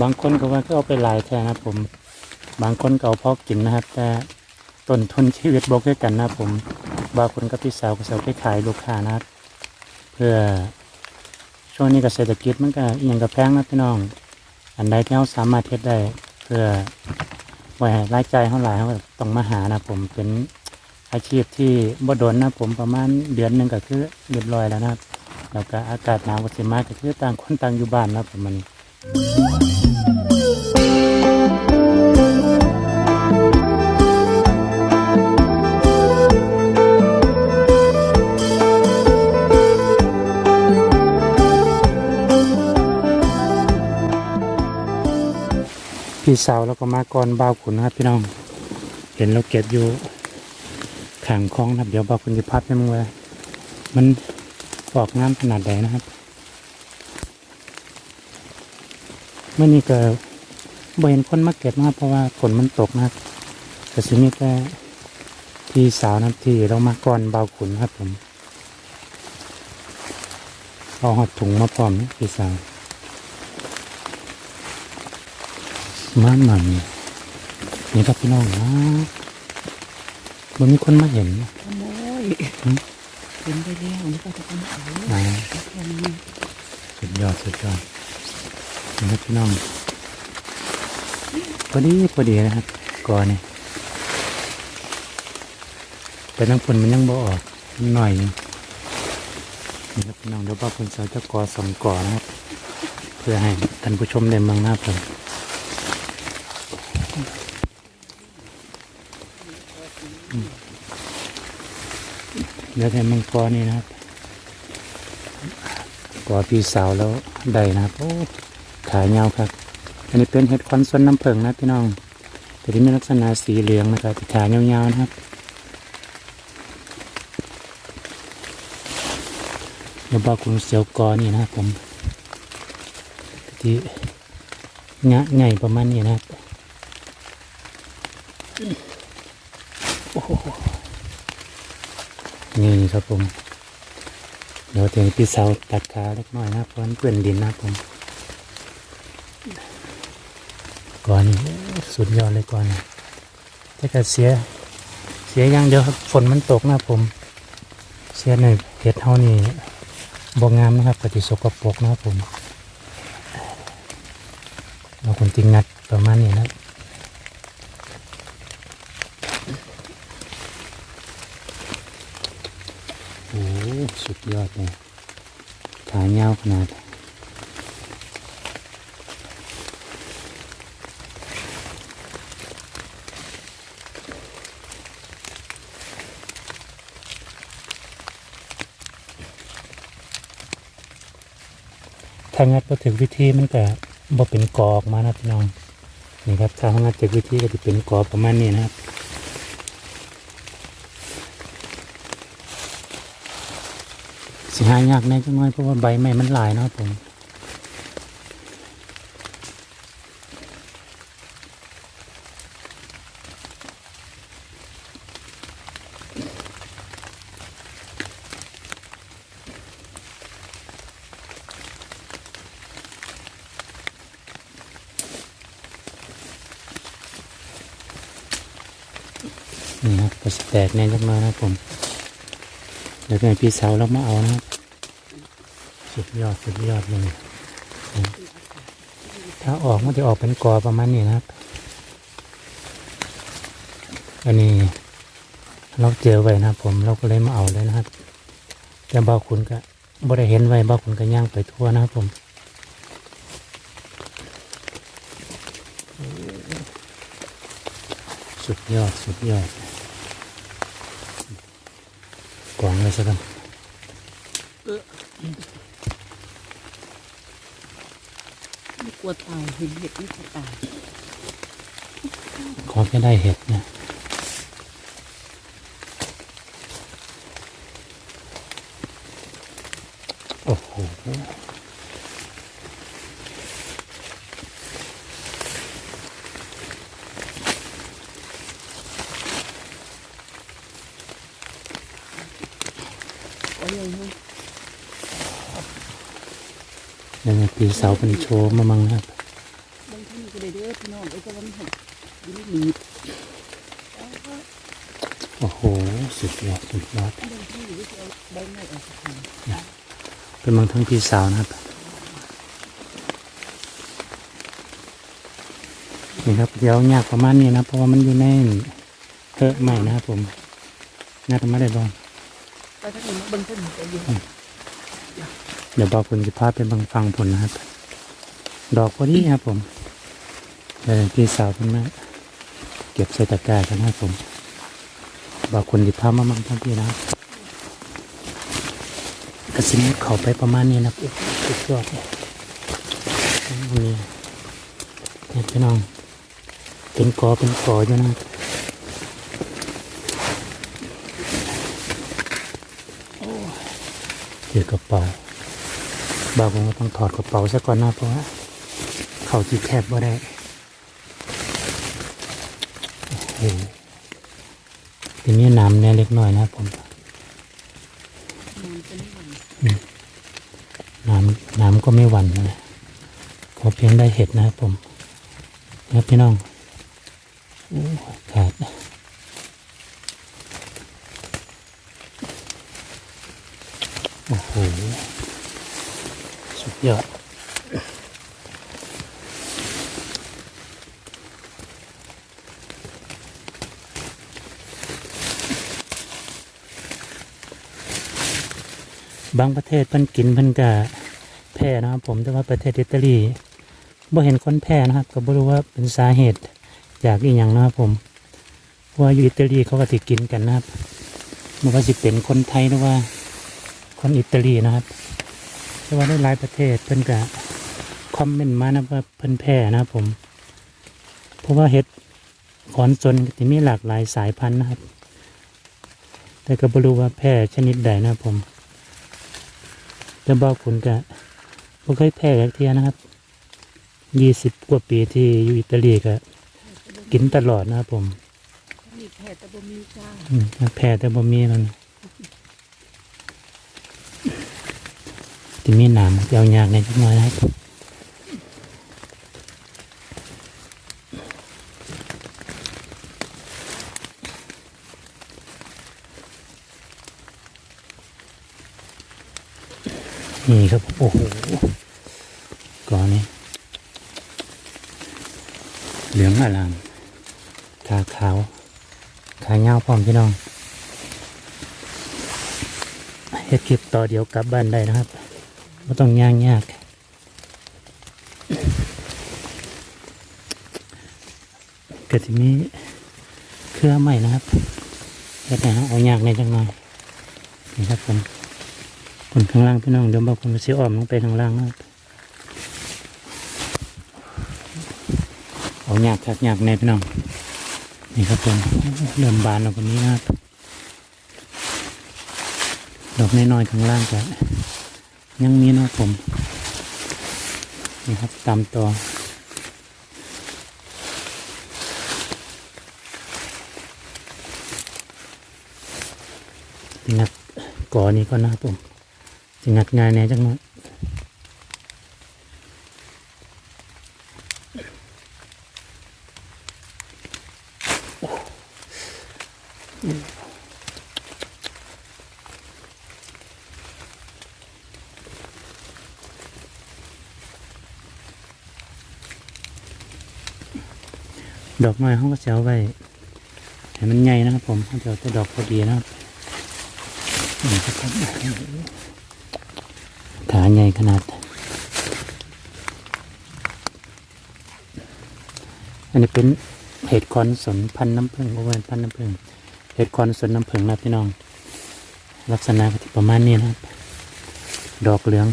บางคนก็ว่าก็เอาไปหลายแทนนะผม บางคนก็เอาพอกินนะครับ แต่ต้นทุนชีวิตบกด้วยกันนะผมบางคนก็พี่สาวก็สาวไปขายลูกค้านะครับ เพื่อช่วงนี้ก็เศรษฐกิจมันก็ยังกับแพงนะพี่น้อง อันใดที่เราสามารถเฮ็ดได้ เพื่อไว้รายจ่ายเท่าไหร่เราต้องมาหานะผมเป็นอาชีพที่บ่โดนนะผมประมาณเดือนหนึ่งก็คือเรียบร้อยแล้วนะครับ แล้วก็อากาศหนาวก็สิมากก็คือต่างคนต่างอยู่บ้านนะครับผมมันพี่สาวแล้วก็มาก่อนบ่าวขุนนะครับพี่น้อง เห็นเราเก็บอยู่ขางคลองนะเดี๋ยวบ่าวขุนจะพับให้มึงไว้มัน ออกน้ำขนาดใดนะครับเมื่อนี้ก็บ่เห็นคนมาเก็บนะครับเพราะว่าฝนมันตกนะครับแต่สิมีแต่พี่สาวนะครับที่เรามาก่อนบ่าวขุนครับผมเอาหอดถุงมาพร้อมนะพี่สาวมาหมันนี่ครับพี่น้องนะมันมีคนมาเห็นนะขโมย เป็นไปแล้วนี่ก็จะเป็นเขาอ่าแค่นี้สุดยอดสุดยอดนี่ครับพี่น้องพอดีพอดีนะครับก่อนนี่แต่น้ำฝนมันยังบ่ออกหน่อยนึงนี่ครับพี่น้องเดี๋ยวป้าคนสาวจะกอสองก่อนะครับ เพื่อให้ท่านผู้ชมได้เมืองหน้าผม เดี๋ยวแต่มังกรนี่นะครับกอพี่สาวแล้วได้นะครับโอ้ขายเงาครับ อันนี้เป็นเห็ดคอนส้นน้ำผึ้งนะพี่น้องแต่ที่มีลักษณะสีเหลืองนะครับขายเงาๆนะครับเดี๋ยวบอกคุณเสียวกอนี่นะครับผมที่งะใหญ่ประมาณนี้นะครับโอ้โห นี่ครับผมเดี๋ยวถึงพี่สาวตัดขาเล็กน้อยนะเพราะมันเปื้อนดินนะครับผมก่อนสุดยอดเลยก่อนถ้าเกิดเสียเสียอย่างเดียวครับฝนมันตกนะครับผม เสียในเห็ดเท่านี้บงงามนะครับปฏิสกปรกนะครับผม เราคนติงงัดประมาณนี้นะครับโอ้ สุดยอดเลยขายาขนาด ถ้างัดพอถึงวิธีมันก็บ่เป็นกอออกมานะพี่น้องนี่ครับถ้าเขางัดจากวิธีก็จะเป็นกอประมาณนี้นะครับ สิหายากแน่จังเลยเพราะว่าใบไม้มันหลายเนาะผมนี่ครับก็สิแตกแน่จังเลยนะครับผม เดี๋ยวเป็นพี่สาวเรามาเอานะครับสุดยอดสุดยอดเลย ถ้าออกมันจะออกเป็นกอประมาณนี้นะครับ อันนี้เราเจอไว้นะผมเราก็เลยมาเอาเลยนะครับ แต่บ่าวคุณก็บ่ได้เห็นไว้บ่าวคุณก็ย่างไปทั่วนะครับผมสุดยอดสุดยอด กวางเลยสักกันไม่กลัวตายเห็นเห็ดไม่กลัวตายขอแค่ได้เห็ดนะโอ้โห ยังไงแล้วเนี่ยปีเสาเป็นโชว์มามังนะครับบางทีก็ได้เด้อพี่น้องไอ้เจ้าวันหัดยินดีโอ้โห สุดยอดสุดยอดเป็นบางทั้งพี่สาวนะครับ นี่ครับ เดี๋ยวยากประมาณนี้นะ เพราะว่ามันอยู่ในเทอะใหม่นะครับผม น่าจะไม่ได้บอล บังนี้บางทีก็อยู่เดี๋ยวบอกผลจะพาไปบางฟังผลนะครับ ดอกพอดีครับผมเออพี่สาวเพิ่นมาเก็บใส่ตะกร้ากันนะครับผม บอกคนจะพามามั่งทั้งพี่นะครับกระสินเขาไปประมาณนี้นะครับอ้โหสุดยอดเลยนนี้เนี่พี่น้องเป็นกอเป็นกออยู่นะครับโอ้ย เดี๋ยวกระเป๋าบางคนก็ต้องถอดกระเป๋าซะก่อนนะเพราะว่าเขาจีแคบบ่ได้โอ้โหทีนี้น้ำเนี่ยเล็กน้อยนะครับผมน้ำน้ำก็ไม่หวั่นนะขอเพียงได้เห็ดนะครับผมนะครับพี่น้องโอ้ขาดโอ้โหสุดยอดบางประเทศเพิ่นกินเพิ่นก็แพ้นะครับผมแต่ว่าประเทศอิตาลีบ่เห็นคนแพ้นะครับก็บ่รู้ว่าเป็นสาเหตุจากอีหยังนะครับผมว่าอยู่อิตาลีเขาก็สิกินกันนะครับมันก็สิเป็นคนไทยหรือว่า คนอิตาลีนะครับแต่ว่าในหลายประเทศเพิ่นก็คอมเมนต์มานะว่าเพิ่นแพ้นะครับผม เพราะว่าเห็ดขอนสนก็จะมีหลากหลายสายพันธุ์นะครับ แต่ก็บ่รู้ว่าแพร่ชนิดใดนะครับผมแต่บอกคุณกะบ่เคยแพ้จากเทียนะครับยี่สิบกว่าปีที่อยู่อิตาลีก็กินตลอดนะครับผมมีแพทย์แต่บ่มีจ้า อืมแพ้แต่บ่มีมัน ที่มีหนามยาวยากในจักหน่อยนะครับนี่ครับ โอ้โหก่อนนี้ เหลืองอลามขาขาว ขาเงาพร้อมพี่น้องเฮ็ดคลิปต่อเดี๋ยวกลับบ้านได้นะครับ ไม่ต้องย่างยาก เกิดที่มีเครือใหม่นะครับเฮ็ดให้เราเอายากในจังหน่อยนี่ครับผมคนข้างล่างพี่น้องเดี๋ยวบอกคนสิอ้อมลงไปข้างล่างนะครับเอาหยากคักหยากแน่พี่น้องนี่ครับผมเริ่มบานแล้วคนนี้นะครับดอกน้อยๆข้างล่างก็ ยังมีนะครับผม นี่ครับตามต่อสิงัดก่อนี้ก่อนนะครับผมสิงัดงายแน่จังหน่อย ดอกน้อยเขาก็จะเอาไว้ให้มันใหญ่นะครับผมเขาจะเอาแต่ดอกพอดีนะครับขาใหญ่ขนาด อันนี้เป็นเห็ดคอนสนพันน้ำผึ้งโอเวนพันน้ำผึ้งเห็ดคอนสนน้ำผึ้งนะพี่น้อง ลักษณะก็จะประมาณนี้นะครับ ดอกเหลือง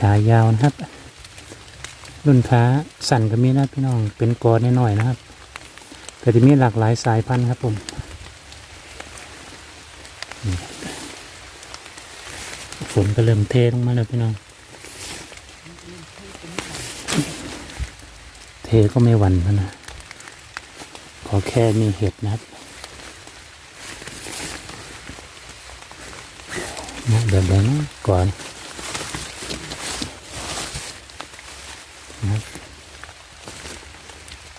ขายาวนะครับ รุ่นขาสั่นก็มีนะพี่น้องเป็นกอน้อยๆนะครับก็จะมีหลากหลายสายพันธุ์ครับผมฝนก็เริ่มเทลงมาแล้วพี่น้อง เทก็ไม่หวั่นนะ ขอแค่มีเห็ดนะครับนะแบบไหนนะก่อนนะครับ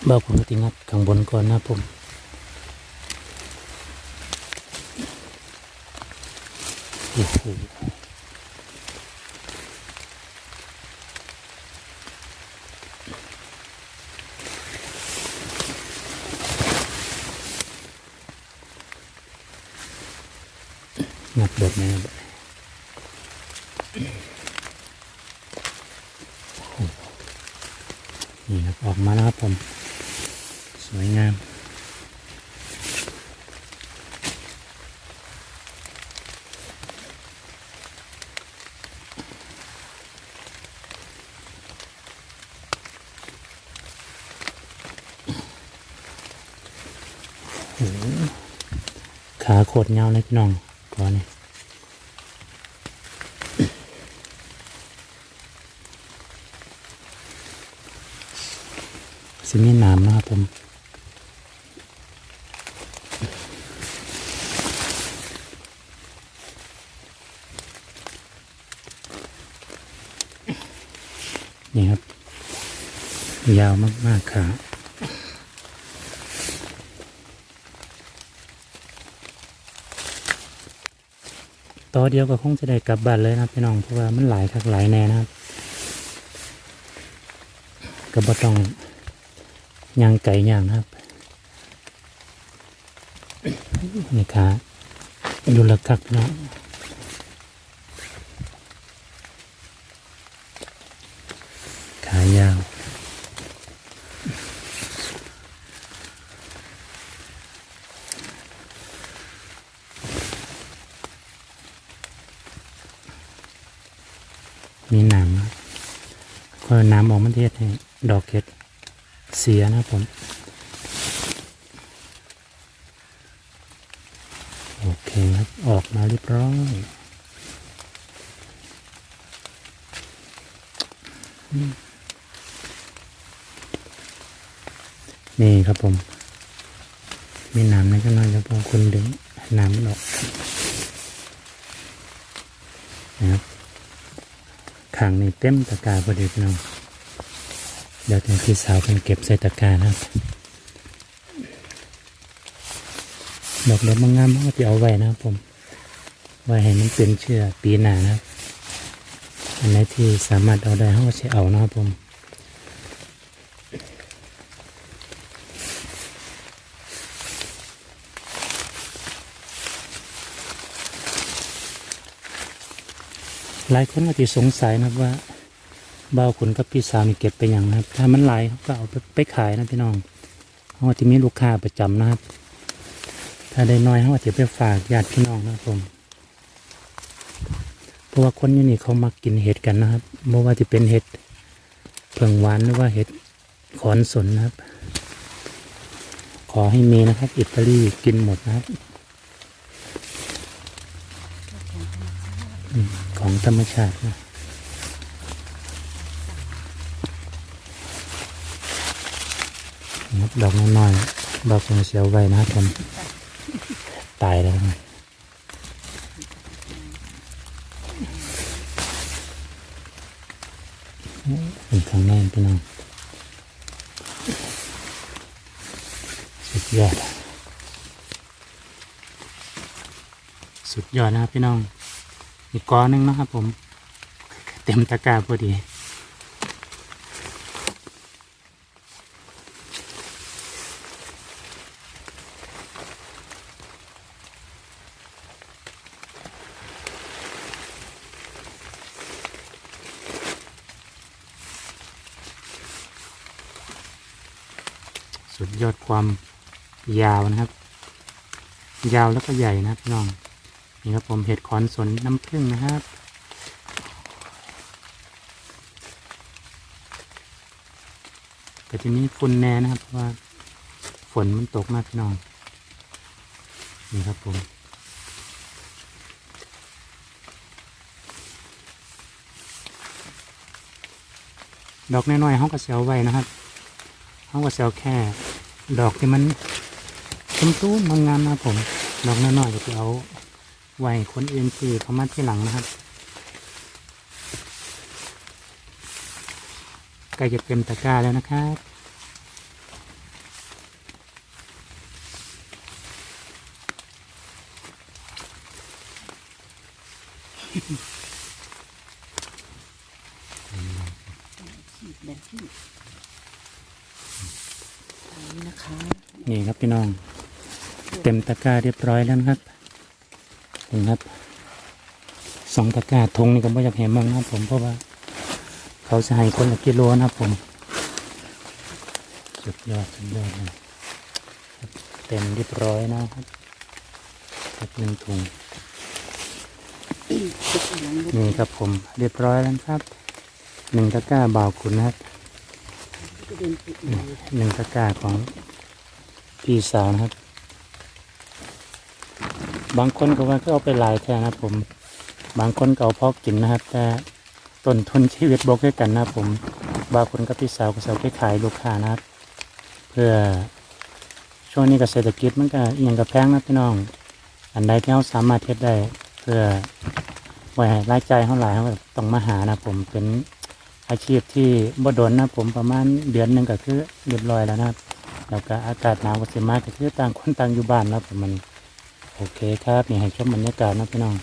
บ้าผมติงัดข้างบนก่อนนะผมโอ้โหงัดแบบนี้แบบนี้โอ้โหนี่ครับออกมาแล้วครับผม วยงามขาโคตรเงาเลยพี่น้องก่อนนี่สิมีน้ำนะครับผม นี่ครับ ยาวมากๆขาต่อเดียวก็คงจะได้กลับบ้านเลยนะพี่น้อง เพราะว่ามันหลายคักหลายแน่นะครับก็บ่ต้องย่างไก่ย่างนะครับนี่ขาดูละคักน้องขายาว มีหนังนะครับ น้ำออกมันเทศให้ดอกเห็ดเสียนะครับผมโอเคครับออกมาเรียบร้อยนี่ครับผม มีน้ำในข้างในแล้วพอคุณดึงน้ำออกนะครับ ขังนี่เต็มตะกร้าพอดีพี่น้องเดี๋ยวทางพี่สาวเป็นเก็บใส่ตะกร้านะครับดอกเล็บมังงามก็จะเอาไว้นะครับผม ไว้ให้มันเป็นเชื่อปีหน้านะครับ อันไหนที่สามารถเอาได้เขาก็ใช้เอานะครับผม หลายคนก็จะสงสัยนะครับว่าเบาขุนกับพี่สาวนี่เก็บไปอย่างนะครับ ถ้ามันไหลก็เอาไปไปขายนะพี่น้องเขาจะมีลูกค้าประจำนะครับ ถ้าได้น้อยเขาจะไปฝากญาติพี่น้องนะครับผมเพราะว่าคนยู่นี่เขามักกินเห็ดกันนะครับไม่ว่าจะเป็นเห็ดเผืองหวานหรือว่าเห็ดขอนสนนะครับ ขอให้มีนะครับ อิตาลีกินหมดนะครับ ของธรรมชาตินะดอกน้อยๆดอกเสียวไว้นะครับผมตายแล้วนะเป็นครั้งแรกพี่น้องสุดยอด สุดยอดนะครับพี่น้อง อีกกอหนึงนะครับผม เต็มตะกร้าพอดี สุดยอดความยาวนะครับ ยาวแล้วก็ใหญ่นะครับน้อง นี่ครับผมเห็ดขอนสนน้ำผึ้งนะครับแต่ทีนี้ฝนแน่นะครับ เพราะว่าฝนมันตกมากพี่น้อง นี่ครับผมดอกน้อยๆห้องกระเซียวไว้นะครับห้องกระเซียวแค่ ดอกที่มันตุ้มๆงามๆนะผม ดอกน้อยๆเดี๋ยวเอา ไว้คนอื่นคือเขามาที่หลังนะครับใกล้จะเต็มตะกร้าแล้วนะครับฉีดแบบที่อันนี้นะคะนี่ครับพี่น้อง เต็มตะกร้าเรียบร้อยแล้วนะครับ นี่ครับสองตะกร้าทงนี่ก็ไม่อยากเห็นมองนะครับผมเพราะว่า เขาจะให้คนละกิโลนะครับผม สุดยอดสุดยอดเลยครับเต็มเรียบร้อยนะครับครับหนึ่งถุงติดเหลืองนี่ครับผมเรียบร้อยแล้วครับหนึ่งตะกร้าบ่าวขุนนะครับก็เดินติดเลยหนึ่งตะกร้าของพี่สาวนะครับ บางคนก็ว่าก็เอาไปหลายแทนนะผม บางคนก็เอาพอกินนะครับ แต่ต้นทุนชีวิตบกด้วยกันนะผม บางคนก็พี่สาวก็สาวไปขายลูกค้านะครับ เพื่อช่วงนี้ก็เศรษฐกิจมันก็อหย่างกับแพงนะพี่น้อง อันใดที่เราสามารถเทดได้ เพื่อไว้รายจ่ายเท่าไหร่เราต้องมาหานะผมเป็นอาชีพที่บ่โดนนะผมประมาณเดือนหนึ่งก็คือเรียบร้อยแล้วนะครับแล้วก็อากาศหนาวก็สิมากก็คือต่างคนต่างอยู่บ้านนะครับผมมัน โอเคครับนี่ให้ชมบรรยากาศนะพี่น้อง